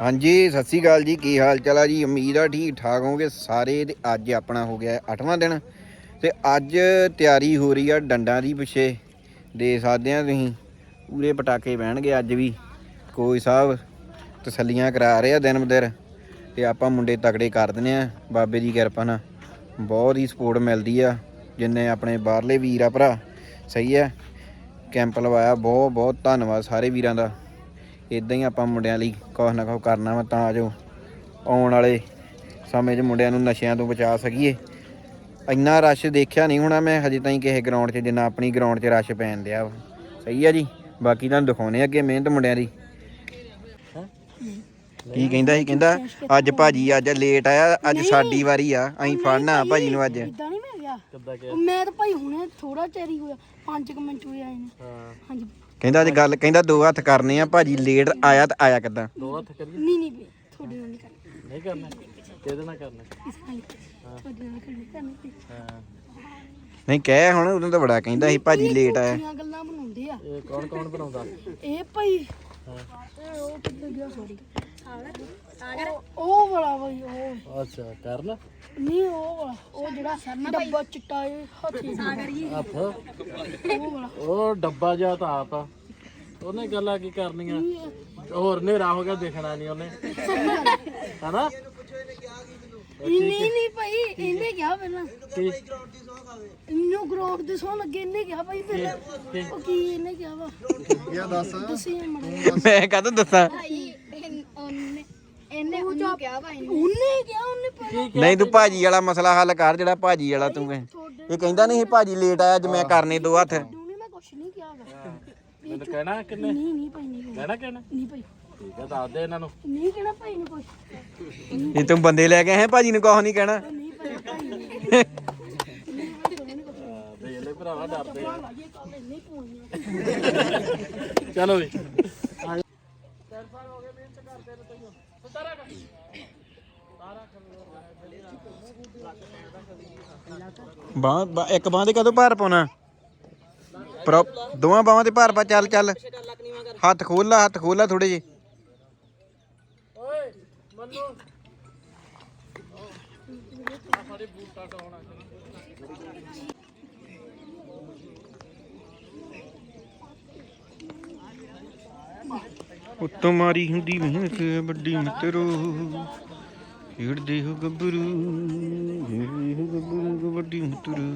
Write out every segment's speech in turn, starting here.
ਹਾਂਜੀ, ਸਤਿ ਸ੍ਰੀ ਅਕਾਲ ਜੀ। ਕੀ ਹਾਲ ਚਾਲ ਆ ਜੀ? ਉਮੀਦ ਆ ਠੀਕ ਠਾਕ ਹੋਗੇ ਸਾਰੇ ਤੇ ਅੱਜ ਆਪਣਾ ਹੋ ਗਿਆ 8ਵਾਂ ਦਿਨ ਤੇ ਅੱਜ ਤਿਆਰੀ ਹੋ ਰਹੀ ਆ ਡੰਡਾਂ ਦੀ ਪਿੱਛੇ। ਦੇ ਸਕਦੇ ਆ ਤੁਸੀਂ, ਪੂਰੇ ਪਟਾਕੇ ਬਹਿਣਗੇ ਅੱਜ ਵੀ। ਕੋਈ ਸਾਹਿਬ ਤਸੱਲੀਆਂ ਕਰਾ ਰਹੇ ਆ ਦਿਨ ਬਦਰ ਤੇ ਆਪਾਂ ਮੁੰਡੇ ਤਕੜੇ ਕਰ ਦਿੰਦੇ ਆ, ਬਾਬੇ ਦੀ ਕਿਰਪਾ ਨਾਲ। ਬਹੁਤ ਹੀ ਸਪੋਰਟ ਮਿਲਦੀ ਆ, ਜਿੰਨੇ ਆਪਣੇ ਬਾਹਰਲੇ ਵੀਰ ਆ ਭਰਾ। ਸਹੀ ਹੈ ਕੈਂਪ ਲਵਾਇਆ ਬਹੁਤ ਬਹੁਤ ਧੰਨਵਾਦ ਸਾਰੇ ਵੀਰਾਂ ਦਾ। ਇਦਾਂ ਹੀ ਆਪਾਂ ਮੁੰਡਿਆਂ ਲਈ ਕੁਛ ਨਾ ਕੁਛ ਕਰਨਾ ਵਾ ਤਾਂ ਜੋ ਆਉਣ ਵਾਲੇ ਸਮੇਂ 'ਚ ਮੁੰਡਿਆਂ ਨੂੰ ਨਸ਼ਿਆਂ ਤੋਂ ਬਚਾ ਸਕੀਏ। ਇੰਨਾ ਰਸ਼ ਦੇਖਿਆ ਨਹੀਂ ਹੋਣਾ ਮੈਂ ਹਜੇ ਤਾਈਂ ਕਿਸੇ ਗਰਾਊਂਡ 'ਚ ਜਿੰਨਾ ਆਪਣੀ ਗਰਾਊਂਡ 'ਚ ਰਸ਼ ਪੈਣ ਦਿਆ ਸਹੀ ਆ ਜੀ ਬਾਕੀ ਤੁਹਾਨੂੰ ਦਿਖਾਉਣੇ ਅੱਗੇ ਮਿਹਨਤ ਮੁੰਡਿਆਂ ਦੀ। ਕੀ ਕਹਿੰਦਾ ਸੀ? ਕਹਿੰਦਾ ਅੱਜ ਭਾਜੀ ਅੱਜ ਲੇਟ ਆਇਆ ਅੱਜ ਸਾਡੀ ਵਾਰੀ ਆ ਅਸੀਂ ਫੜਨਾ ਭਾਜੀ ਨੂੰ ਅੱਜ। ਇਦਾਂ ਨਹੀਂ ਮੈਂ ਗਿਆ। ਉਹ ਮੈਂ ਤਾਂ ਭਾਈ ਹੁਣੇ ਥੋੜਾ ਚਿਰ ਹੀ ਹੋਇਆ 5 ਮਿੰਟ ਹੋਏ ਆਏ ਨੇ। ਹਾਂਜੀ ਕਹਿੰਦਾ ਅੱਜ ਗੱਲ ਕਹਿੰਦਾ ਦੋ ਹੱਥ ਕਰਨੇ ਆ ਭਾਜੀ ਲੇਟ ਆਇਆ ਤਾਂ ਆਇਆ ਕਿੱਦਾਂ? ਦੋ ਹੱਥ ਕਰੀਏ? ਨਹੀਂ ਨਹੀਂ ਬਈ ਤੁਹਾਡੇ ਨਾਲ ਨਹੀਂ ਕਰਨਾ। ਨਹੀਂ ਕਰਨਾ? ਕਿਹਦੇ ਨਾਲ ਕਰਨਾ? ਇਸ ਨਾਲ ਤੁਹਾਡੇ ਨਾਲ ਕਰਨਾ ਕਰਨਾ ਹਾਂ। ਨਹੀਂ ਕਹਿ ਹੁਣ ਉਦੋਂ ਤਾਂ ਬੜਾ ਕਹਿੰਦਾ ਸੀ ਭਾਜੀ ਲੇਟ ਆਇਆ। ਝੂਠੀਆਂ ਗੱਲਾਂ ਬਣਾਉਂਦੇ ਆ। ਇਹ ਕੌਣ ਕੌਣ ਬਣਾਉਂਦਾ? ਇਹ ਭਾਈ ਇਹ ਉਹ ਕਿੱਥੇ ਗਿਆ ਸੌਰੀ ਉਹ ਅੱਛਾ ਕਰਨ? ਨਹੀਂ ਉਹ ਵਾਲਾ ਉਹ ਜਿਹੜਾ ਡੱਬਾ ਚਿੱਟਾ ਇਹ ਹੱਥੀ ਹੱਥ? ਉਹ ਡੱਬਾ ਜਿਹਾ ਤਾਂ ਆਪ ਆ। ਉਹਨੇ ਗੱਲਾਂ ਕੀ ਕਰਨੀਆਂ? ਹੋਰ ਹਨੇਰਾ ਹੋ ਗਿਆ ਦੇਖਣਾ ਨਹੀਂ ਉਹਨੇ। ਹਨਾ? ਨਹੀਂ ਨਹੀਂ ਨਹੀਂ ਭਾਈ ਇਹਨੇ ਕਿਹਾ ਪਹਿਲਾਂ। ਕੀ ਇਹਨੂੰ ਗਰਾਊਂਡ ਦੇ ਸੌਣ ਲੱਗੇ ਇਹਨੇ ਕਿਹਾ ਭਾਈ ਪਹਿਲਾਂ ਉਹ ਕੀ ਇਹਨੇ ਕਿਹਾ ਵਾ? ਕੀ ਦੱਸ। ਤੁਸੀਂ ਮੜਾ ਮੈਂ ਕਦੋਂ ਦੱਸਾਂ? ਇਹਨੇ ਉਹਨੂੰ ਕਿਹਾ ਭਾਈ ਉਹਨੇ ਕਿਹਾ ਉਹਨੇ ਪਹਿਲਾਂ ਨਹੀਂ ਤੂੰ ਭਾਜੀ ਵਾਲਾ ਮਸਲਾ ਹੱਲ ਕਰ ਜਿਹੜਾ ਭਾਜੀ ਵਾਲਾ ਤੂੰ ਕਹੇ ਇਹ। ਕਹਿੰਦਾ ਨਹੀਂ ਭਾਜੀ ਲੇਟ ਆਇਆ ਅੱਜ ਮੈਂ ਕਰਨੇ ਦੋ ਹੱਥ। ਉਹਨੇ ਮੈਂ ਕੁਛ ਨਹੀਂ ਕਿਹਾ ਵਾ। ਮੈਨੂੰ ਕਹਿਣਾ ਕਿੰਨੇ? ਨਹੀਂ ਨਹੀਂ ਭਾਈ ਨਹੀਂ ਕਹਿਣਾ। ਕਹਿਣਾ ਕਿੰਨੇ ਨਹੀਂ ਭਾਈ। ਠੀਕ ਹੈ ਦੱਸ ਦੇ ਇਹਨਾਂ ਨੂੰ। ਨਹੀਂ ਕਹਿਣਾ ਭਾਈ ਨੂੰ ਕੁਛ। ਇਹ ਤੂੰ ਬੰਦੇ ਲੈ ਕੇ ਆਏ ਭਾਜੀ ਨੂੰ ਕੁਛ ਨਹੀਂ ਕਹਿਣਾ। ਨਹੀਂ ਭਾਈ ਭਾਈ ਨਹੀਂ ਹਾਂ, ਦੇਖ ਲੈ ਭਰਾਵਾ ਡਰਦੇ ਆ। ਇਹ ਕੰਮ ਨਹੀਂ ਪੂਣੀਆਂ ਚਲੋ ਵੀ ਬਾਹ ਇੱਕ ਬਾਹ ਦੇ ਕਦੋਂ ਭਾਰ ਪਾਉਣਾ? ਪ੍ਰੋ ਦੋਵਾਂ ਬਾਹਾਂ ਤੇ ਭਾਰ ਪਾ, ਚੱਲ ਚੱਲ। ਹੱਥ ਖੋਲ ਲਾ, ਹੱਥ ਖੋਲ ਲਾ ਥੋੜੇ ਜੇ ਓਏ ਮੰਨੂ ਸਾਡੇ ਬੂਟਾ ਟਾਉਣਾ ਉੱਤੋਂ ਮਾਰੀ ਹੁੰਦੀ ਮਿਹਨਤ ਵੱਡੀ ਮਿੱਤਰੋ। ਖੇਡਦੇ ਹੋ ਗੱਭਰੂ ਖੇਡਦੇ ਹੋ ਗੱਭਰੂ ਵੱਡੀ ਮਿੱਤਰੋ।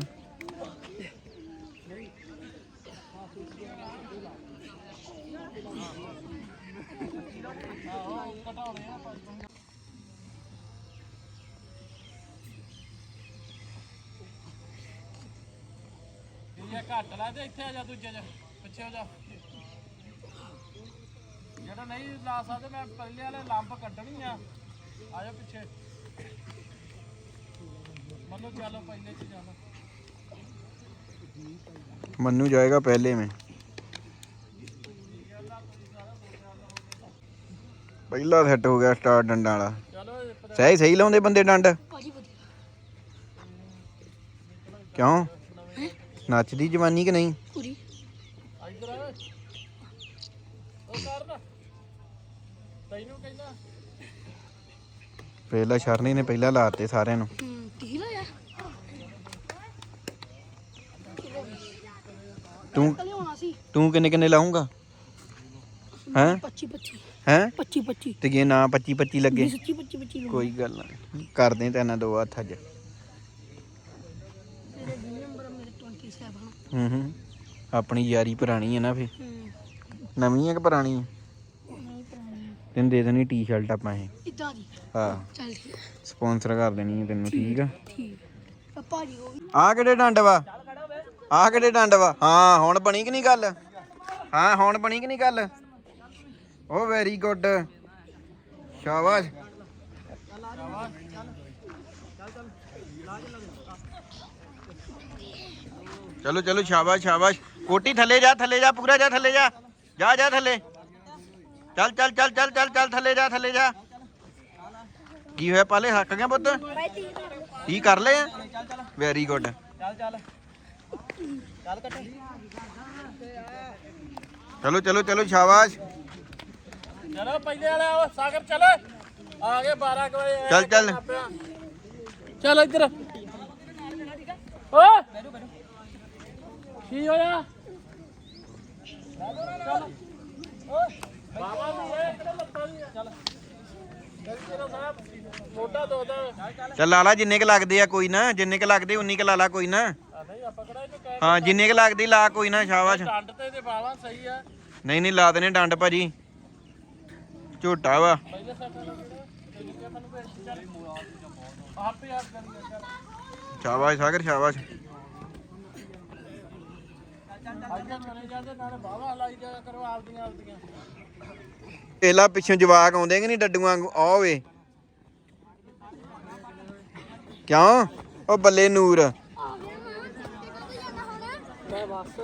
ਇਹ ਘੱਟ ਲਾ ਤੇ ਇੱਥੇ ਆ ਜਾ, ਦੂਜੇ ਚ ਪਿੱਛੇ ਹੋ ਜਾ। ਨਹੀਂ ਲਾ ਸਕਦੇ ਮੈਂ ਪਹਿਲੇ ਵਾਲੇ ਲੰਬ ਕੱਢਣੀ ਆ। ਆ ਜਾ ਪਿੱਛੇ। ਮੰਨੋ ਚਲੋ ਪਹਿਲੇ ਚ ਜਾਣਾ ਮੰਨੂ ਜਾਏਗਾ ਪਹਿਲੇ ਮੈਂ। ਪਹਿਲਾ ਸੈੱਟ ਹੋ ਗਿਆ ਸਟਾਰ ਡੰਡਾਂ ਵਾਲਾ। ਸਹੀ ਸਹੀ ਲਾਉਂਦੇ ਬੰਦੇ ਡੰਡ? ਕਿਉਂ? ਨੱਚਦੀ ਜਵਾਨੀ ਕਿ ਨਹੀਂ ਪੂਰੀ ਇੱਧਰ ਆ ਉਹ ਕਰ ਨਾ ਤੈਨੂੰ ਕਹਿੰਦਾ ਪਹਿਲਾ ਸ਼ਰਨੀ ਨੇ ਪਹਿਲਾਂ ਲਾਤੇ ਸਾਰਿਆਂ ਨੂੰ। ਕੀ ਲਾਇਆ? ਤੂੰ ਤੂੰ ਕਿੰਨੇ ਕਿੰਨੇ ਲਾਉਂਗਾ ਹੈਂ? 25 25 ਹੈਂ? 25 25 ਤੇ ਜੇ ਨਾ 25 25 ਲੱਗੇ? ਸੱਚੀ 25 25 ਕੋਈ ਗੱਲ ਨਹੀਂ ਕਰਦੇ ਤਾਂ ਇਹਨਾਂ ਦੋ ਹੱਥ ਅੱਜ। ਤੇਰੇ 20 ਨੰਬਰ ਮੇਰੇ 27 ਹੂੰ ਹੂੰ। ਆਪਣੀ ਯਾਰੀ ਪੁਰਾਣੀ ਹੈ ਨਾ ਫੇ ਨਵੀਂ ਹੈ ਕਿ ਪੁਰਾਣੀ ਹੈ? ਤੈਨੂੰ ਦੇ ਦੇਣੀ ਟੀ-ਸ਼ਰਟ ਆਪਾਂ ਇਹ। ਇਦਾਂ ਦੀ। ਹਾਂ। ਚੱਲ ਠੀਕ। ਸਪਾਂਸਰ ਕਰ ਦੇਣੀ ਹੈ ਤੈਨੂੰ ਠੀਕ ਆ? ਠੀਕ। ਆ ਭਾਜੀ ਉਹ ਵੀ ਆ ਕਿਹੜੇ ਡੰਡ ਵਾ? ਆ ਕਿਹੜੇ ਡੰਡ ਵਾ? ਹਾਂ ਹੁਣ ਬਣੀ ਕਿ ਨਹੀਂ ਗੱਲ? ਹਾਂ ਹੁਣ ਬਣੀ ਕਿ ਨਹੀਂ ਗੱਲ? ਓ ਵੈਰੀ ਗੁੱਡ ਸ਼ਾਬਾਸ਼। ਚਲੋ ਚਲੋ ਸ਼ਾਬਾਸ਼ ਸ਼ਾਬਾਸ਼। ਕੋਟੀ ਥੱਲੇ ਜਾ ਥੱਲੇ ਜਾ ਪੂਰਾ ਜਾ ਥੱਲੇ ਜਾ। ਜਾ ਜਾ ਥੱਲੇ। ਚੱਲ ਚੱਲ ਚੱਲ ਚੱਲ ਚੱਲ ਚੱਲ ਥੱਲੇ ਜਾ ਥੱਲੇ ਜਾ ਕੀ ਹੋਇਆ ਪਾਲੇ ਹੱਕ ਗਿਆ ਪੁੱਤ ਕੀ ਕਰ ਲਏ ਆ ਵੈਰੀ ਗੁੱਡ ਚੱਲ ਚੱਲ ਚੱਲ ਕੱਟ ਚਲੋ ਚਲੋ ਚਲੋ ਸ਼ਾਬਾਸ਼ ਚਲੋ ਪਹਿਲੇ ਵਾਲੇ ਆਓ ਸਾਗਰ ਚੱਲ ਆ ਗਏ 12 ਕੁ ਵਜੇ ਚੱਲ, ਚੱਲ। ਚੱਲ ਇੱਧਰ ਓ ਕੀ ਹੋਇਆ ਚੱਲ ਬਾਬਾ ਵੀ ਇਹ ਕਿਹੜਾ ਲੱਤਾਂ ਦੀ ਆ? ਚੱਲ ਚੱਲ ਲਾ ਲਾ, ਜਿੰਨੇ ਕ ਲੱਗਦੇ ਆ ਕੋਈ ਨਾ, ਜਿੰਨੇ ਕ ਲੱਗਦੇ, ਉਨੀ ਕ ਲਾ ਲਾ ਕੋਈ ਨਾ। ਹਾਂ, ਜਿੰਨੇ ਕ ਲੱਗਦੀ ਲਾ ਕੋਈ ਨਾ, ਸ਼ਾਬਾਸ਼। ਡੰਡ ਤੇ ਤੇ ਬਾਵਾ ਸਹੀ ਆ ਨਹੀਂ ਨਹੀਂ, ਲਾ ਦੇਣੇ ਡੰਡ ਭਾਜੀ। ਝੋਟਾ ਵਾ। ਸ਼ਾਬਾਸ਼, ਸਾਗਰ, ਸ਼ਾਬਾਸ਼। ਅੱਜ ਮਰੇ ਜਾਂਦੇ, ਨਾਲੇ ਬਾਵਾ ਹਲਾਈ ਜਾਇਆ ਕਰੋ ਆਪਦੀਆਂ ਆਪਦੀਆਂ। ਇਹਲਾ ਪਿੱਛੋਂ ਜਵਾਕ ਆਉਂਦੇ ਕਿ ਨਹੀਂ ਡੱਡੂਆਂ ਵਾਂਗੂ? ਆ ਓਏ ਕਿਉਂ? ਉਹ ਬੱਲੇ ਨੂਰ। ਮੈਂ ਬਸ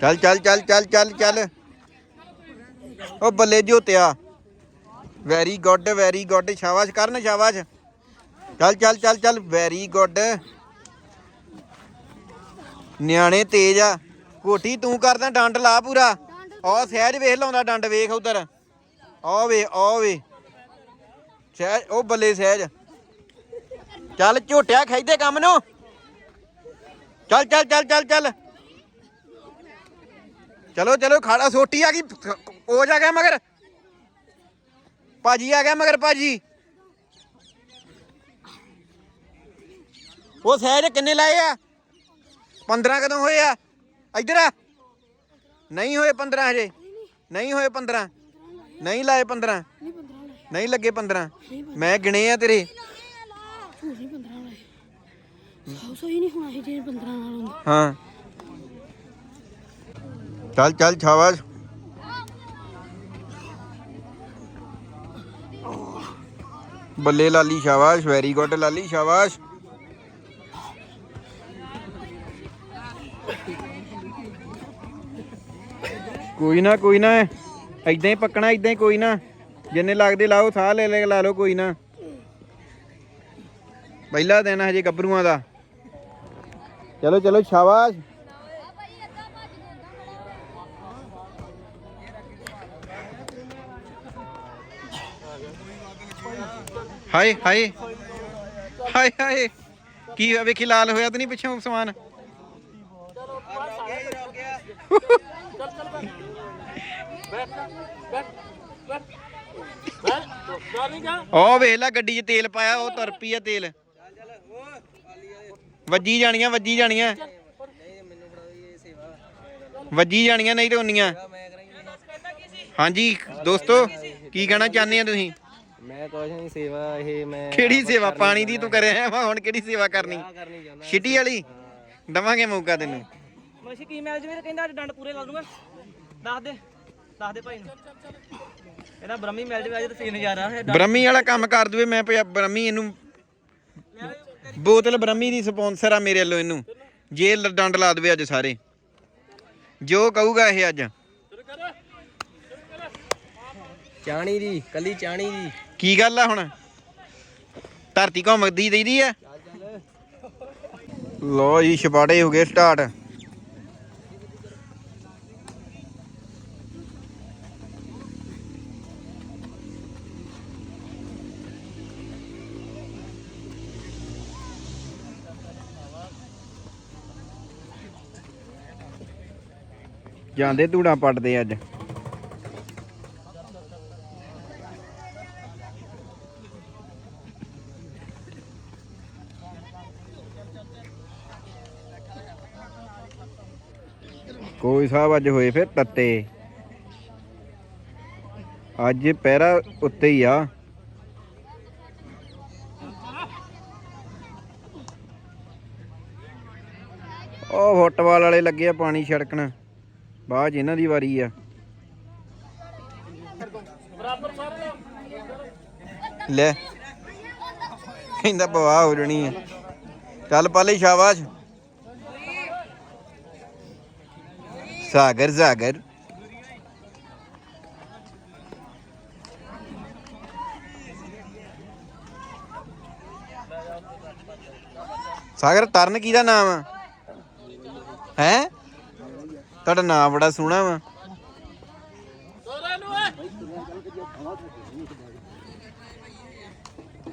ਚੱਲ ਚੱਲ ਚੱਲ ਚੱਲ ਚੱਲ ਚੱਲ। ਉਹ ਬੱਲੇ ਜੋਤਿਆ। ਵੈਰੀ ਗੁੱਡ ਵੈਰੀ ਗੁੱਡ ਸ਼ਾਬਾਸ਼ ਕਰਨ, ਸ਼ਾਬਾਸ਼। ਚੱਲ ਚੱਲ ਚੱਲ ਚੱਲ। ਵੈਰੀ ਗੁੱਡ ਨਿਆਣੇ ਤੇਜ ਆ। ਕੋਠੀ ਤੂੰ ਕਰਦਾ ਡੰਡ ਲਾ ਪੂਰਾ। ਆਹ ਸਹਿਜ ਵੇਖ ਲਾਉਂਦਾ ਡੰਡ ਵੇਖ ਉਧਰ। ਆ ਵੇ ਆ ਵੇ। ਸਹਿਜ ਉਹ ਬੱਲੇ ਸਹਿਜ। ਚੱਲ ਝੋਟਿਆ ਖਾਈਦੇ ਕੰਮ ਨੂੰ। ਚੱਲ ਚੱਲ ਚੱਲ ਚੱਲ ਚੱਲ। ਚਲੋ ਚਲੋ ਖਾੜਾ ਸੋਟੀ ਆ ਗਈ। ਉਹ ਜਾ ਗਿਆ ਮਗਰ। ਭਾਜੀ ਆ ਗਿਆ ਮਗਰ ਭਾਜੀ। ਉਹ ਸਹਿਜ ਕਿੰਨੇ ਲਾਏ ਆ? 15 ਕਦੋਂ ਹੋਏ ਆ? ਇੱਧਰ ਆ। ਨਹੀਂ ਹੋਏ 15 ਹਜੇ। ਨਹੀਂ ਹੋਏ 15 ਨਹੀਂ ਲਾਏ 15 ਨਹੀਂ ਲੱਗੇ 15 ਮੈਂ ਗਿਣੇ ਆ ਤੇਰੇ। ਝੂਠ 15 ਵਾਲੇ ਸੌ ਸੌ ਹੀ। ਨਹੀਂ ਹੋਣਾ ਸੀ ਜੇ 15 ਨਾਲ ਹੁੰਦਾ ਹਾਂ ਚੱਲ ਚੱਲ ਸ਼ਾਬਾਸ਼। ਬੱਲੇ ਲਾਲੀ ਸ਼ਾਬਾਸ਼ ਵੈਰੀ ਗੁੱਡ ਲਾਲੀ ਸ਼ਾਬਾਸ਼। ਕੋਈ ਨਾ ਕੋਈ ਨਾ। ਐਦਾਂ ਹੀ ਪੱਕਣਾ ਐਦਾਂ ਹੀ ਕੋਈ ਨਾ। ਜਿੰਨੇ ਲੱਗਦੇ ਲਾਓ ਸਾਹ ਲੈ ਲੈ ਲਾ ਲਓ ਕੋਈ ਨਾ। ਪਹਿਲਾ ਦਿਨ ਹਜੇ ਗੱਭਰੂਆਂ ਦਾ। ਚਲੋ ਚਲੋ ਸ਼ਾਬਾਸ਼। ਹਾਏ ਹਾਏ। ਹਾਏ ਹਾਏ। ਕੀ ਹੋਇਆ? ਵੇਖੀ ਲਾਲ ਹੋਇਆ ਤਾਂ ਨਹੀਂ ਪਿੱਛੋਂ ਸਮਾਨ? ਬੈਠ ਬੈਠ ਬੈਠ। ਬੈਠ ਬਾਹਰ ਨਹੀਂ ਗਿਆ? ਉਹ ਵੇਖ ਲੈ ਗੱਡੀ 'ਚ ਤੇਲ ਪਾਇਆ ਉਹ ਤੁਰ ਪਈ ਆ ਤੇਲ। ਵੱਜੀ ਜਾਣੀਆਂ ਵੱਜੀ ਜਾਣੀਆਂ। ਵੱਜੀ ਜਾਣੀਆਂ ਨਹੀਂ ਤੇ ਉਨੀਆਂ। ਹਾਂਜੀ ਦੋਸਤੋ ਕੀ ਕਹਿਣਾ ਚਾਹੁੰਦੇ ਆ ਤੁਸੀਂ? ਮੈਂ ਕੁਛ ਨਹੀਂ ਸੇਵਾ ਇਹ ਮੈਂ ਕਿਹੜੀ ਸੇਵਾ ਪਾਣੀ ਦੀ ਤੂੰ ਕਰਿਆ ਵਾ ਹੁਣ ਕਿਹੜੀ ਸੇਵਾ ਕਰਨੀ? ਛਿੱਟੀ ਵਾਲੀ? ਦਵਾਂਗੇ ਮੌਕਾ ਤੈਨੂੰ। ਮਸ਼ੀ ਕੀ ਮੈਲ ਜਵੇ ਕਹਿੰਦਾ ਅੱਜ ਡੰਡ ਪੂਰੇ ਲਾ ਦੂੰਗਾ। ਦੱਸ ਦੇ। ਦੱਸ ਦੇ ਭਾਈ ਨੂੰ। ਇਹਦਾ ਬ੍ਰਹਮੀ ਮੈਲ ਜਵੇ ਅੱਜ ਤਾਂ ਸੀਨ ਨਜ਼ਾਰਾ ਹੈ। ਬ੍ਰਹਮੀ ਵਾਲਾ ਕੰਮ ਕਰ ਦਵੇ ਮੈਂ ਬ੍ਰਹਮੀ ਇਹਨੂੰ ਬੋਤਲ ਬ੍ਰਹਮੀ ਦੀ ਸਪਾਂਸਰ ਆ ਮੇਰੇ ਵੱਲੋਂ ਇਹਨੂੰ। ਜੇ ਡੰਡ ਲਾ ਦਵੇ ਅੱਜ ਸਾਰੇ। ਜੋ ਕਹੂਗਾ ਇਹ ਅੱਜ। ਚਾਣੀ ਦੀ ਕੱਲੀ ਚਾਣੀ ਦੀ। ਕੀ ਗੱਲ ਆ ਹੁਣ? ਧਰਤੀ ਘੁੰਮਦੀ ਦੇਈਦੀ ਆ? ਲੋ ਜੀ ਛਪਾੜੇ ਹੋ ਗਏ ਸਟਾਰਟ। ਜਾਂਦੇ ਧੂੜਾਂ ਪੱਟਦੇ ਅੱਜ। ਕੋਈ ਸਾਹਿਬ ਅੱਜ ਹੋਏ ਫਿਰ ਤੱਤੇ। ਅੱਜ ਪਹਿਰਾ ਉੱਤੇ ਹੀ ਆ। ਉਹ ਫੁੱਟਬਾਲ ਵਾਲੇ ਲੱਗੇ ਆ ਪਾਣੀ ਛੜਕਣ। ਬਾਅਦ 'ਚ ਇਹਨਾਂ ਦੀ ਵਾਰੀ ਆ। ਲੈ। ਕਹਿੰਦਾ ਪਵਾ ਹੋ ਜਣੀ ਆ। ਚੱਲ ਪਾਲੇ ਸ਼ਾਬਾਸ਼। ਸਾਗਰ ਸਾਗਰ। ਸਾਗਰ, ਤਰਨ ਕੀ ਦਾ ਨਾਮ ਆ? ਹੈ? ਤੁਹਾਡਾ ਨਾਮ ਬੜਾ ਸੋਹਣਾ ਵਾ।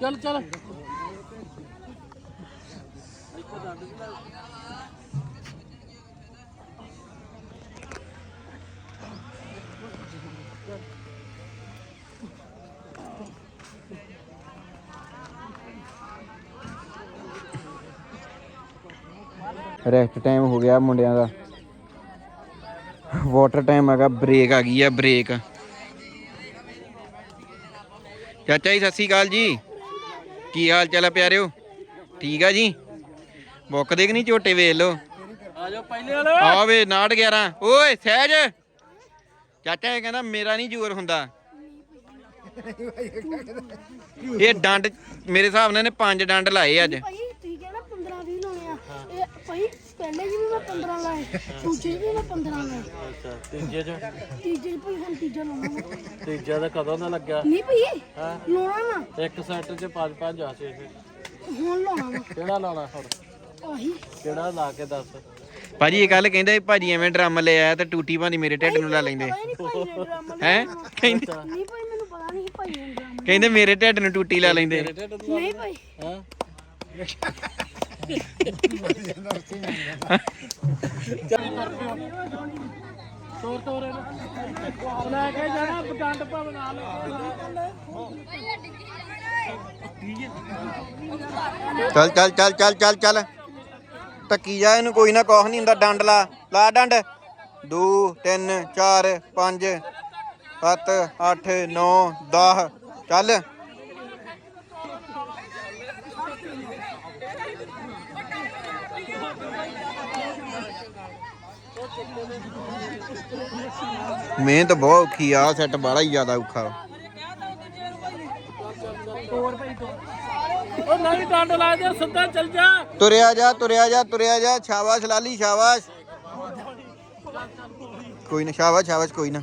ਚੱਲ ਚੱਲ। ਰੈਸਟ ਟਾਈਮ ਹੋ ਗਿਆ ਮੁੰਡਿਆਂ ਦਾ। ਵਾਟਰ ਟਾਈਮ ਹੈਗਾ ਬ੍ਰੇਕ ਆ ਗਈ ਆ ਬ੍ਰੇਕ ਚਾਚਾ ਜੀ ਸਤਿ ਸ਼੍ਰੀ ਅਕਾਲ ਜੀ। ਕੀ ਹਾਲ ਚਾਲ ਆ ਪਿਆਰਿਓ? ਠੀਕ ਆ ਜੀ? ਬੁੱਕ ਦੇ ਕਿ ਨਹੀਂ ਝੋਟੇ ਵੇਖ ਲਓ? ਆ ਜਾਓ ਪਹਿਲੇ ਵਾਲੇ ਆ ਵੇ 911 ਓਏ ਸਹਿਜ। ਚਾਚਾ ਇਹ ਕਹਿੰਦਾ ਮੇਰਾ ਨਹੀਂ ਜ਼ੋਰ ਹੁੰਦਾ। ਇਹ ਡੰਡ ਮੇਰੇ ਹਿਸਾਬ ਨਾਲ ਨੇ ਪੰਜ ਡੰਡ ਲਾਏ ਅੱਜ ਭਾਈ ਤੁਸੀਂ ਕਹਿੰਦਾ 15 20 ਲਾਉਣੇ ਆ ਇਹ ਭਾਈ ਪਹਿਲੇ ਜੀ ਵੀ ਮੈਂ 15 ਲਾਏ ਦੂਜੇ ਵੀ ਮੈਂ 15 ਲਾਏ। ਅੱਛਾ ਤੀਜੇ ਚ? ਤੀਜੇ 'ਚ ਭਾਈ ਹੁਣ ਤੀਜਾ ਲਾਉਣਾ ਵਾ। ਤੀਜਾ ਦਾ ਕਦੋਂ ਦਾ ਲੱਗਿਆ? ਨਹੀਂ ਭਾਈ ਹਾਂ। ਲਾਉਣਾ ਨਾ। ਇੱਕ ਸੈਟ ਚ ਪੰਜ ਪੰਜ ਆ ਛੇ ਛੇ ਹੁਣ ਲਾਉਣਾ ਵਾ। ਕਿਹੜਾ ਲਾਉਣਾ ਹੁਣ? ਆਹੀ। ਕਿਹੜਾ ਲਾ ਕੇ ਦੱਸ? ਭਾਜੀ ਇਹ ਕੱਲ ਕਹਿੰਦਾ ਸੀ ਭਾਜੀ ਐਵੇਂ ਡਰਮ ਲੈ ਆਇਆ ਤੇ ਟੂਟੀ ਭਾਂਦੀ ਮੇਰੇ ਢਿੱਡ ਨੂੰ ਲਾ ਲੈਂਦੇ। ਪਤਾ ਹੀ ਨਹੀਂ ਭਾਈ ਨੇ ਡਰਾਮਾ ਹੈ ਕਹਿੰਦੇ ਨਹੀਂ ਭਾਈ ਮੈਨੂੰ ਪਤਾ ਨਹੀਂ ਭਾਈ ਨੇ ਡਰਾਮਾ ਕਹਿੰਦੇ ਮੇਰੇ ਢਿੱਡ ਨੂੰ ਟੂਟੀ ਲਾ ਲੈਂਦੇ। ਨਹੀਂ ਭਾਈ। ਹਾਂ। ਤੋਰ ਤੋਰ ਲੈ ਕੇ ਜਾਣਾ ਡੰਡ ਭਵਨਾ ਚੱਲ ਚੱਲ ਚੱਲ ਚੱਲ ਚੱਲ ਚੱਲ। ਟੱਕੀ ਜਾ ਇਹਨੂੰ, ਕੋਈ ਨਾ, ਕੁਛ ਨਹੀਂ ਹੁੰਦਾ, ਡੰਡ ਲਾ ਲਾ ਡੰਡ। 2 3 4 5 7 8 9 10 ਚੱਲ। ਮਿਹਨਤ ਬਹੁਤ ਔਖੀ ਆ ਸੈੱਟ ਬੜਾ ਹੀ ਜ਼ਿਆਦਾ ਔਖਾ ਵਾ। ਉਹ ਨਹੀਂ ਡੰਡ ਲਾ ਦੇ ਸਿੱਧਾ ਚੱਲ ਜਾ ਤੁਰਿਆ ਜਾ ਤੁਰਿਆ ਜਾ ਤੁਰਿਆ ਜਾ ਸ਼ਾਬਾਸ਼ ਲਾਲੀ ਸ਼ਾਬਾਸ਼ ਕੋਈ ਨਾ ਸ਼ਾਬਾਸ਼ ਸ਼ਾਬਾਸ਼ ਕੋਈ ਨਾ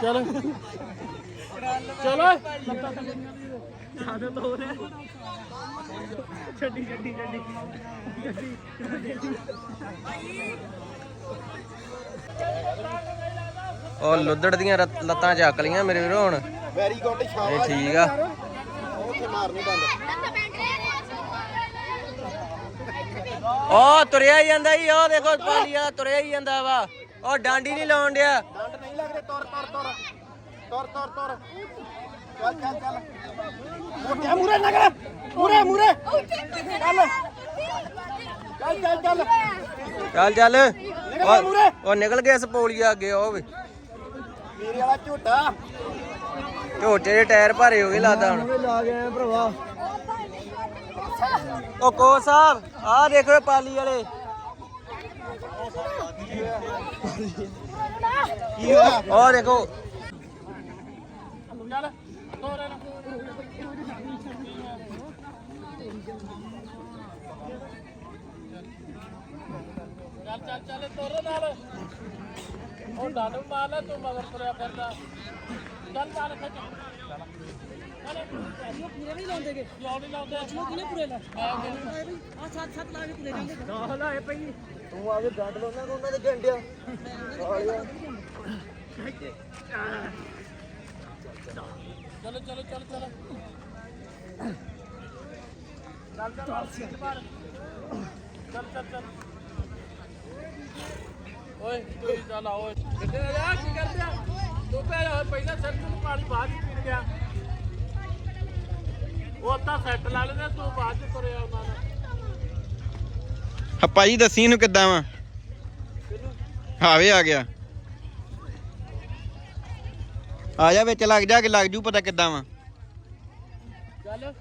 ਚੱਲ ਚਲੋ ਉਹ ਲੁੱਦੜ ਦੀਆਂ ਰਤ- ਲੱਤਾਂ ਚੱਕ ਲੀਆਂ ਮੇਰੇ ਵੀਰੋ ਹੁਣ। ਵੈਰੀ ਗੁੱਡ ਇਹ ਠੀਕ ਆ। ਉੱਥੇ ਮਾਰਨੀ ਬੰਦ। ਉਹ ਤੁਰਿਆ ਹੀ ਜਾਂਦਾ ਈ ਉਹ ਦੇਖੋ ਪਾਲੀ ਵਾਲਾ ਤੁਰਿਆ ਹੀ ਜਾਂਦਾ ਵਾ। ਉਹ ਡਾਂਡੀ ਨਹੀਂ ਲਾਉਣ ਡਿਆ। ਡੰਡ ਨਹੀਂ ਲੱਗਦੇ ਤੁਰ ਤੁਰ ਤੁਰ। ਤੁਰ ਤੁਰ ਤੁਰ। ਚੱਲ ਚੱਲ ਚੱਲ। ਮੋਟਿਆ ਮੂਰੇ ਨਾ ਕਰ ਮੂਰੇ ਮੂਰੇ ਚੱਲ। ਚੱਲ ਚੱਲ ਚੱਲ। ਚੱਲ ਚੱਲ। ਉਹ- ਉਹ ਨਿਕਲ ਗਿਆ ਸਪੋਲੀਆ ਅੱਗੇ ਉਹ ਵੇ। ਮੇਰੇ ਵਾਲਾ ਝੋਟਾ। ਝੋਟੇ ਦੇ ਟਾਇਰ ਭਾਰੇ ਹੋ ਗਏ ਲੱਗਦਾ ਹੁਣ। ਲਾ ਗਏ ਭਰਾਵਾ। ਉਹ ਕੋ ਸਾਹਿਬ ਆਹ ਦੇਖੋ ਇਹ ਪਾਲੀ ਵਾਲੇ। ਕੀ ਹੋਇਆ? ਉਹ ਦੇਖੋ। ਚੱਲ ਚੱਲ ਚੱਲ ਤੋਰ ਨਾਲ। ਉਹ ਡੰਡ ਮਾਰ ਲੈ ਤੂੰ ਮਗਰ ਤੁਰਿਆ ਫਿਰਦਾ। ਚੱਲ ਚੱਲ। ਖਿੱਚ ਪੂਰੇ ਨਹੀਂ ਲਾਉਂਦੇਗੇ ਕਿਉਂ ਨਹੀਂ ਲਾਉਂਦੇ? ਅਸਲੋਂ ਕਿਨੇ ਪੂਰੇ ਲਾ? ਆ ਸੱਤ ਸੱਤ ਲਾ ਕੇ ਪੂਰੇ ਜਾਂਦੇ। ਨਾ ਲਾਏ ਪਈ ਤੂੰ ਆਗੇ ਡੰਡ ਲਾਉਣਾ ਉਹਨਾਂ ਦੇ ਡੰਡਿਆ ਚਲੋ। ਚਲੋ ਚਲੋ ਚਲੋ ਚੱਲ। ਚੱਲ ਚੱਲ ਚੱਲ। ਓਏ ਤੂੰ ਚੱਲ ਆ ਓਏ। ਕਿੱਥੇ ਆ ਜਾ ਕੀ ਕਰਦੇ ਆ? ਤੂੰ ਪਹਿਲਾਂ ਪਹਿਲਾਂ ਸਿਰ ਤੋਂ ਪਾਣੀ ਬਾਅਦ ਹੀ ਪੀਣ ਗਿਆ। ਉਹ ਤਾਂ ਸੈੱਟ ਲਾ ਲੈਂਦੇ ਤੂੰ ਬਾਅਦ ਚ ਤੁਰਿਆ ਉਹਨਾਂ ਦਾ ਹੱਪਾ ਜੀ ਦੱਸੀ ਇਹਨੂੰ ਕਿੱਦਾਂ ਵਾ? ਹਾਵੇ ਆ ਗਿਆ। ਆ ਜਾ ਵਿੱਚ ਲੱਗ ਜਾ ਕੇ ਲੱਗ ਜੂ ਪਤਾ ਕਿੱਦਾਂ ਵਾ। ਚੱਲ।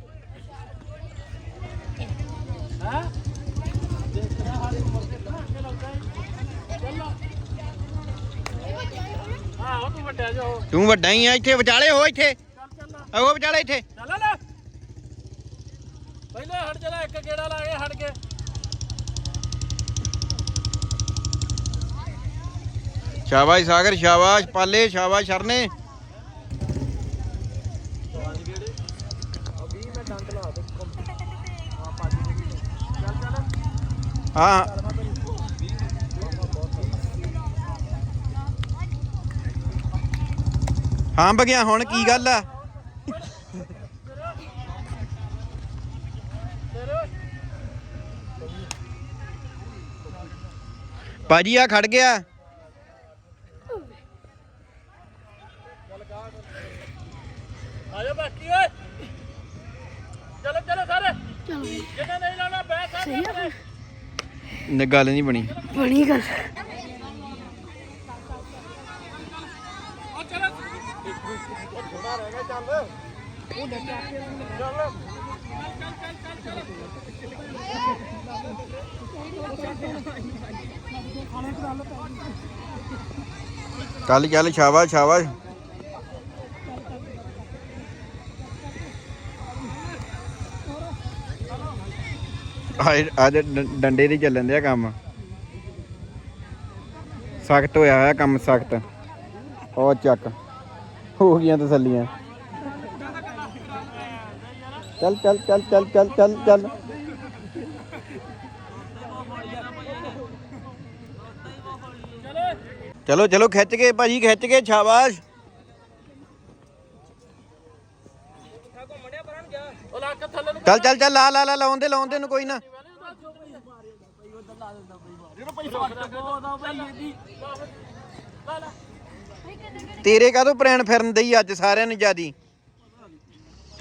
ਹਾਂ? ਤੂੰ ਵੱਡਾ ਹੀ ਆ ਇੱਥੇ ਵਿਚਾਲੇ ਹੋ ਇੱਥੇ। ਆਹੋ ਵਿਚਾਲੇ ਇੱਥੇ। ਚੱਲ ਲੈ। ਪਹਿਲੇ ਹਟ ਜਰਾ ਇੱਕ ਗੇੜਾ ਲਾ ਕੇ ਹਟ ਕੇ। ਸ਼ਾਬਾਸ਼ ਸਾਗਰ ਸ਼ਾਬਾਸ਼ ਪਾਲੇ ਸ਼ਾਬਾਸ਼ ਸ਼ਰਨੇ। ਆ ਹਾਂ ਬਗਿਆ ਹੁਣ ਕੀ ਗੱਲ ਆ? ਭਾਜੀ ਆ ਖੜ ਗਿਆ। ਆਜੋ ਬਾਕੀ ਓਏ। ਚਲੋ ਚਲੋ ਸਾਰੇ। ਚਲੋ। ਜਿਹਨੇ ਨਹੀਂ ਲਾਉਣਾ ਬੈ ਸਾਰੇ ਨ ਗੱਲ ਨਹੀਂ ਬਣੀ। ਬਣੀ ਗੱਲ। ਚੱਲ। ਚੱਲ। ਸ਼ਾਬਾਸ਼ ਸ਼ਾਬਾਸ਼। ਅੱਜ ਡੰਡੇ ਦੇ ਚੱਲਣ ਦਿਆ ਕੰਮ। ਸਖਤ ਹੋਇਆ ਹੋਇਆ ਕੰਮ, ਸਖਤ। ਉਹ ਚੱਕ। ਹੋ ਗਈਆਂ ਤਸੱਲੀਆਂ ਚੱਲ ਚੱਲ ਚੱਲ ਚੱਲ ਚੱਲ ਚੱਲ ਚੱਲ ਚਲੋ ਚਲੋ ਖਿੱਚ ਕੇ ਭਾਜੀ ਖਿੱਚ ਕੇ ਸ਼ਾਬਾਸ਼ ਉਹ ਲੱਕ ਥੱਲੇ ਨੂੰ ਚੱਲ ਚੱਲ ਚੱਲ ਲਾ ਲਾ ਲਾ ਲਾਉਣ ਦੇ ਲਾਉਣ ਦੇ ਨੂੰ ਕੋਈ ਨਾ ਤੇਰੇ ਕਾਹਤੋਂ ਪ੍ਰੈਣ ਫਿਰਨ ਦਈ ਅੱਜ ਸਾਰਿਆਂ ਨੂੰ ਜਿਆਦੀ?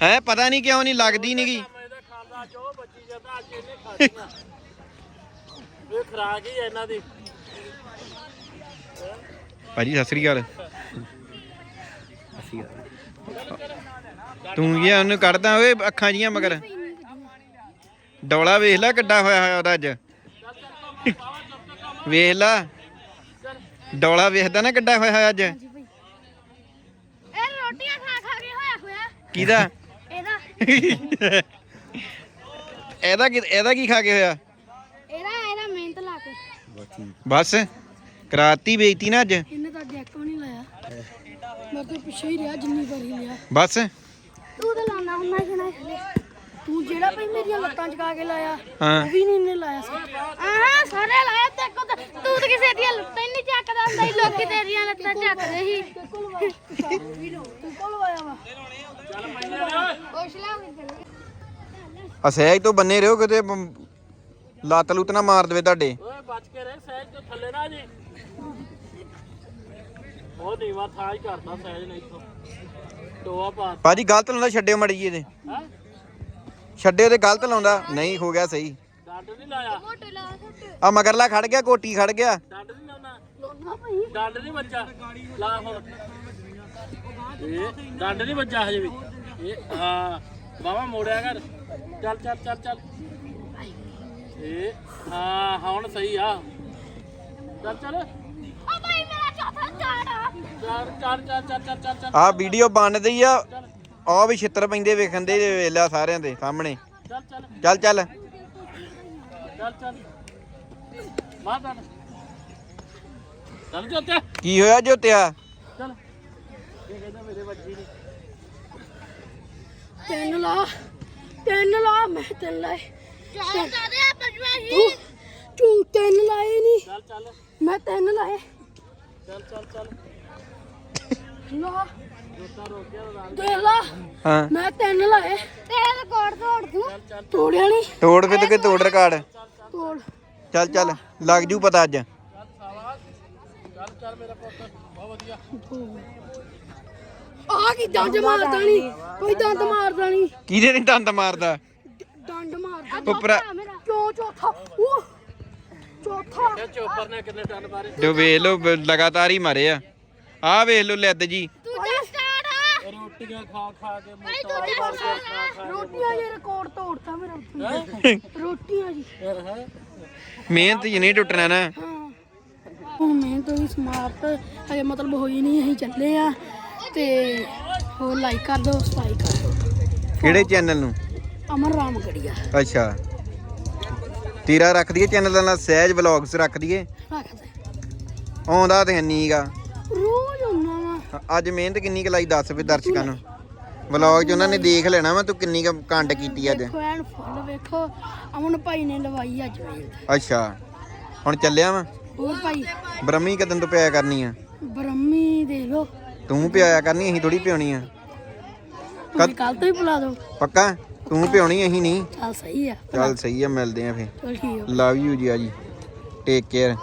ਹੈ, ਪਤਾ ਨਹੀਂ ਕਿਉਂ ਨਹੀਂ, ਲੱਗਦੀ ਨਹੀਂਗੀ ਇਹਦਾ ਇਹ ਖਰਾਕ ਹੀ ਇਹਨਾਂ ਦੀ ਭਾਜੀ, ਸਤਿ ਸ੍ਰੀ ਅਕਾਲ। ਤੂੰ ਕੀ ਉਹਨੂੰ ਕੱਢਦਾ ਓਏ ਅੱਖਾਂ ਜੀਆਂ ਮਗਰ? ਡੌਲਾ ਵੇਖ ਲੈ ਕਿੱਡਾ ਹੋਇਆ ਹੋਇਆ ਉਹਦਾ ਅੱਜ। ਵੇਖ ਲੈ। ਡੋਲਾ ਵੇਖਦਾ ਨਾ ਕਿੱਡਾ ਹੋਇਆ ਹੋਇਆ ਅੱਜ। ਇਹ ਰੋਟੀਆਂ ਖਾ ਖਾ ਕੇ ਹੋਇਆ ਹੋਇਆ। ਕਿਹਦਾ? ਇਹਦਾ। ਇਹਦਾ ਕੀ ਇਹਦਾ ਕੀ ਖਾ ਕੇ ਹੋਇਆ? ਇਹਦਾ ਇਹਦਾ ਮਿਹਨਤ ਲਾ ਕੇ। ਬਸ ਕਰਾਤੀ ਬੇਇੱਜ਼ਤੀ ਨਾ ਅੱਜ। ਇਹਨੇ ਤਾਂ ਵੀ ਨਹੀਂ ਲਾਇਆ। ਮੈਂ ਤਾਂ ਪਿੱਛੇ ਹੀ ਰਿਹਾ ਜਿੰਨੀ ਵਾਰੀ ਲਿਆ। ਬਸ। ਤੂੰ ਤਾਂ ਲਾਉਣਾ ਹੁੰਦਾ ਥੱਲੇ ਤੂੰ ਜਿਹੜਾ ਭਈ ਮੇਰੀਆਂ ਲੱਤਾਂ ਚਕਾ ਕੇ ਲਾਇਆ ਹਾਂ। ਉਹ ਵੀ ਨਹੀਂ ਇਹਨੇ ਲਾਇਆ ਸੀ। ਆਹ ਸਾਰੇ ਲਾਇਆ ਤੇ ਕੋ ਤੂੰ ਤਾਂ ਕਿਸੇ ਦੀਆਂ ਲੱਤਾਂ ਹੀ ਨਹੀਂ ਚੱਕਦਾ ਹੁੰਦਾ ਸੀ ਲੋਕੀ ਤੇਰੀਆਂ ਲੱਤਾਂ ਚੱਕਦੇ ਸੀ। ਤੂੰ ਕੋਲ ਆਇਆ ਵਾ। ਪੁੱਛ ਲੈ ਅਸਹਿਜ ਤੋਂ ਬੰਨੇ ਰਹੋ ਕਿਤੇ ਬ- ਲੱਤ ਲੁੱਤ ਨਾ ਮਾਰ ਦੇਵੇ ਤੁਹਾਡੇ। ਓਏ ਬਚ ਕੇ ਰਹਿ ਸਹਿਜ ਤੋਂ ਥੱਲੇ ਨਾ ਜੀ। ਉਹ ਨੀਵਾ ਥਾਂ ਹੀ ਕਰਦਾ ਸਹਿਜ ਨੇ ਇੱਥੋਂ। ਟੋਆ ਪਾ ਭਾਜੀ ਗਲਤ ਲਾਉਂਦਾ ਛੱਡਿਓ ਮੜੀ ਜੀ ਇਹਦੇ। ਹੈ? ਛੱਡਿਓ ਤੇ ਗਲਤ ਲਾਉਂਦਾ। ਨਹੀਂ ਹੋ ਗਿਆ ਸਹੀ। ਡੰਡ ਨਹੀਂ ਲਾਇਆ। ਮੋਟੇ ਲਾ ਛੱਟ। ਆ ਮਗਰਲਾ ਖੜ ਗਿਆ ਕੋਟੀ ਖੜ ਗਿਆ। ਡੰਡ ਨਹੀਂ ਲਾਉਣਾ। ਲੋਨਾ ਭਈ। ਡੰਡ ਨਹੀਂ ਬੱਚਾ ਲਾ ਹੁਣ। ਇਹ ਡੰਡ ਨਹੀਂ ਬੱਚਾ ਹਜੇ ਵੀ। ਇਹ ਹਾਂ। ਬਾਵਾ ਮੋੜਿਆ ਕਰ। ਚੱਲ ਚੱਲ ਚੱਲ ਚੱਲ। ਇਹ ਹਾਂ ਹੁਣ ਸਹੀ ਆ। ਚੱਲ ਚੱਲ। ਆ ਭਾਈ ਮੇਰਾ ਚੌਥਾ ਚਾੜਾ ਚੱਲ ਚੱਲ ਚੱਲ ਚੱਲ ਚੱਲ ਚੱਲ ਚੱਲ। ਆ ਵੀਡੀਓ ਬਣਦੀ ਆ। ਆ ਵੀ ਛਿੱਤਰ ਪੈਂਦੇ ਵੇਖਣ ਦੇ ਵੇਲਾ ਸਾਰਿਆਂ ਦੇ ਸਾਹਮਣੇ। ਚੱਲ ਚੱਲ। ਚੱਲ ਚੱਲ। ਮਾਰ ਕੀ ਹੋਇਆ ਜੋਤਿਆ ਚੱਲ ਇਹ ਕਹਿੰਦਾ ਮੇਰੇ ਵੱਜੀ ਨਹੀਂ ਤਿੰਨ ਲਾ ਤਿੰਨ ਲਾ ਮੈਂ ਤਿੰਨ ਲਾਏ। ਪੰਜਵਾਂ ਤੂੰ ਤਿੰਨ ਲਾਏ ਨਹੀਂ ਚੱਲ ਚੱਲ। ਮੈਂ ਤਿੰਨ ਲਾਏ। ਚੱਲ ਚੱਲ ਚੱਲ। ਲਾ। ਜੋਤਾ ਰੋਕਿਆ ਤਾਂ ਦੇ ਲਾ ਹਾਂ। ਮੈਂ ਤਿੰਨ ਲਾਏ। ਤੇਰਾ ਰਿਕਾਰਡ ਤੋੜ ਦੂੰ। ਤੋੜਿਆ ਨਹੀਂ ਤੋੜ ਫਿਰ ਤੇ ਤੋੜ ਰਿਕਾਰਡ ਤੋੜ। ਚੱਲ ਚੱਲ ਲੱਗ ਜੂ ਪਤਾ ਅੱਜ। ਚੱਲ ਚੱਲ ਮੇਰਾ ਪੁੱਤ ਬਹੁਤ ਵਧੀਆ ਆ ਕੀ ਦੰਦ ਮਾਰਦਾ ਨਹੀਂ ਕੋਈ ਦੰਦ ਮਾਰਦਾ ਨਹੀਂ ਕਿਹਦੇ ਨਹੀਂ ਦੰਦ ਮਾਰਦਾ? ਦੰਦ ਮਾਰਦਾ। ਉੱਪਰ ਕਿਉਂ ਚੌਥਾ? ਉਹ। ਚੌਥਾ। ਇਹ ਚੋਪਰ ਨੇ ਕਿੰਨੇ ਟਨ ਮਾਰੇ? ਤੇ ਵੇਖ ਬ- ਲਗਾਤਾਰ ਹੀ ਮਾਰੇ ਆ। ਆ ਵੇਖ ਲਓ ਲਿੱਦ ਜੀ। ਰੋਟੀਆਂ ਖਾ ਖਾ ਕੇ ਮੋਟਾ ਦੂਜਾ ਸਟਾਰਟ ਰੋਟੀਆਂ ਜੀ ਰਿਕਾਰਡ ਤੋੜਤਾ ਮੇਰਾ ਉੱਥੇ। ਰੋਟੀਆਂ ਜੀ। ਹੈ? ਮਿਹਨਤ ਜੀ ਨਹੀਂ ਟੁੱਟਣਾ ਨਾ। ਹਾਂ। ਹੁਣ ਮੈਂ ਤਾਂ ਵੀ ਸਮਾਰਟ ਹਜੇ ਮਤਲਬ ਹੋਈ ਨਹੀਂ ਅਸੀਂ ਚੱਲੇ ਆ ਤੇ ਹੋਰ ਲਾਈਕ ਕਰ ਦਿਓ ਸਬਸਕ੍ਰਾਈਬ ਕਰ ਦਿਓ। ਕਿਹੜੇ ਚੈਨਲ ਨੂੰ? ਅਮਰ ਰਾਮ ਗੜੀਆ। ਅੱਛਾ। ਤੇਰਾ ਰੱਖ ਦਈਏ ਚੈਨਲ ਦਾ ਨਾਂ ਸਹਿਜ ਵਲੌਗਸ ਰੱਖ ਦਈਏ। ਰੱਖ ਦੇ। ਆਉਂਦਾ ਤੇ ਵਾ ਅੱਜ ਮਿਹਨਤ ਕਿੰਨੀ ਕੁ ਲਾਈ ਦੱਸ ਵੀ ਦਰਸ਼ਕਾਂ ਨੂੰ। ਵਲੌਗ 'ਚ ਉਹਨਾਂ ਨੇ ਦੇਖ ਲੈਣਾ ਵਾ ਤੂੰ ਕਿੰਨੀ ਕੁ ਕੰਡ ਕੀਤੀ ਅੱਜ। ਵੇਖੋ ਐਨ ਫੁੱਲ ਵੇਖੋ ਅਮਨ ਭਾਈ ਨੇ ਲਵਾਈ ਅੱਜ ਵੇਲ ਅੱਛਾ ਹੁਣ ਚੱਲਿਆ ਵਾ? ਹੋਰ ਭਾਈ? ਬ੍ਰਹਮੀ ਕਦੋਂ ਤੋਂ ਪਿਆਇਆ ਕਰਨੀ ਆ? ਬ੍ਰਹਮੀ ਦੇ ਲੋ ਤੂੰ ਪਿਆਇਆ ਕਰਨੀ ਅਸੀਂ ਥੋੜੀ ਪਿਉਣੀ ਆ। ਤੁਸੀਂ ਕੱਲ ਤੋਂ ਹੀ ਬੁਲਾ ਦੋ ਪੱਕਾ? ਤੂੰ ਪਿਉਣੀ ਅਸੀਂ ਨਹੀਂ। ਚੱਲ ਸਹੀ ਆ। ਚੱਲ ਸਹੀ ਆ ਮਿਲਦੇ ਆ ਫੇ ਚਲ ਠੀਕ ਆ। ਲਵ ਯੂ ਜੀ ਆ ਜੀ। Take care